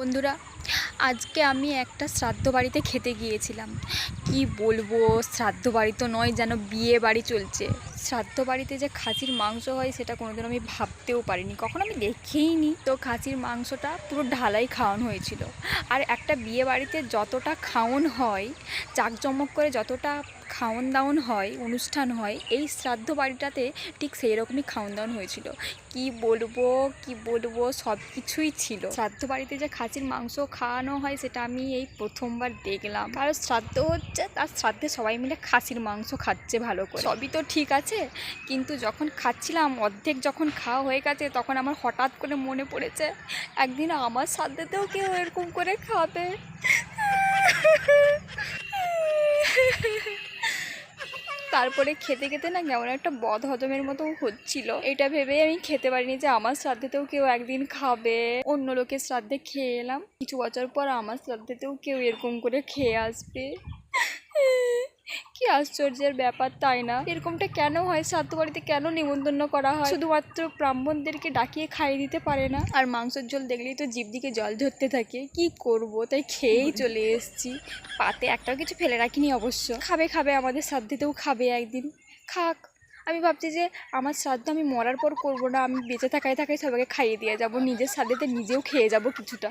বন্ধুরা, আজকে আমি একটা শ্রাদ্ধ বাড়িতে খেতে গিয়েছিলাম। কি বলব, শ্রাদ্ধ বাড়ি তো নয় যেন বিয়ে বাড়ি চলছে। শ্রাদ্ধ বাড়িতে যে খাসির মাংস হয় সেটা কোনোদিন আমি ভাবতেও পারিনি, কখনো আমি দেখেই নি তো খাসির মাংসটা পুরো ঢালাই খাওয়ানো হয়েছিল। আর একটা বিয়ে বাড়িতে যতটা খাওন হয় জাঁকজমক করে যতটা খাওন দাওন হয়, অনুষ্ঠান হয়, এই শ্রাদ্ধ বাড়িটাতে ঠিক সেই রকমই খাওন দাওন হয়েছিল। কি বলব কি বলব সব কিছুই ছিল। শ্রাদ্ধ বাড়িতে যে খাসির মাংস খাওয়ানো হয়, সেটা আমি এই প্রথমবার দেখলাম। কারণ শ্রাদ্ধ হচ্ছে, তার শ্রাদ্ধে সবাই মিলে খাসির মাংস খাচ্ছে ভালো করে। সবই তো ঠিক আছে, কিন্তু যখন খাচ্ছিলাম, অর্ধেক যখন খাওয়া হয়ে গেছে, তখন আমার হঠাৎ করে মনে পড়েছে, একদিন আমার শ্রাদ্ধেতেও কেউ এরকম করে খাবে। তারপরে খেতে খেতে না কেমন একটা বদ হজমের মতো হচ্ছিল। এটা ভেবে আমি খেতে পারিনি যে আমার শ্রাদ্ধেতেও কেউ একদিন খাবে। অন্য লোকের শ্রাদ্ধে খেয়ে এলাম। কিছু বছর পর আমার শ্রাদ্ধেতেও কেউ এরকম করে খেয়ে আসবে। আশ্চর্যের ব্যাপার তাই না? এরকমটা কেন হয়? শ্রাদ্ধ বাড়িতে কেন নিমন্ত্রণ করা হয়? শুধুমাত্র ব্রাহ্মণদেরকে ডাকিয়ে খাইয়ে দিতে পারে না? আর মাংসের ঝোল দেখলেই তো জিভ দিকে জল ধরতে থাকে। কি করব? তাই খেয়েই চলে এসেছি। পাতে একটাও কিছু ফেলে রাখিনি অবশ্য। খাবে খাবে, আমাদের শ্রাদ্ধেতেও খাবে একদিন। খাক, আমি ভাবছি যে আমার শ্রাদ্ধ আমি মরার পর করব না। আমি বেঁচে থাকায় থাকায় সবাইকে খাইয়ে দিয়ে যাব। নিজের শ্রাদ্ধেতে নিজেও খেয়ে যাব কিছুটা।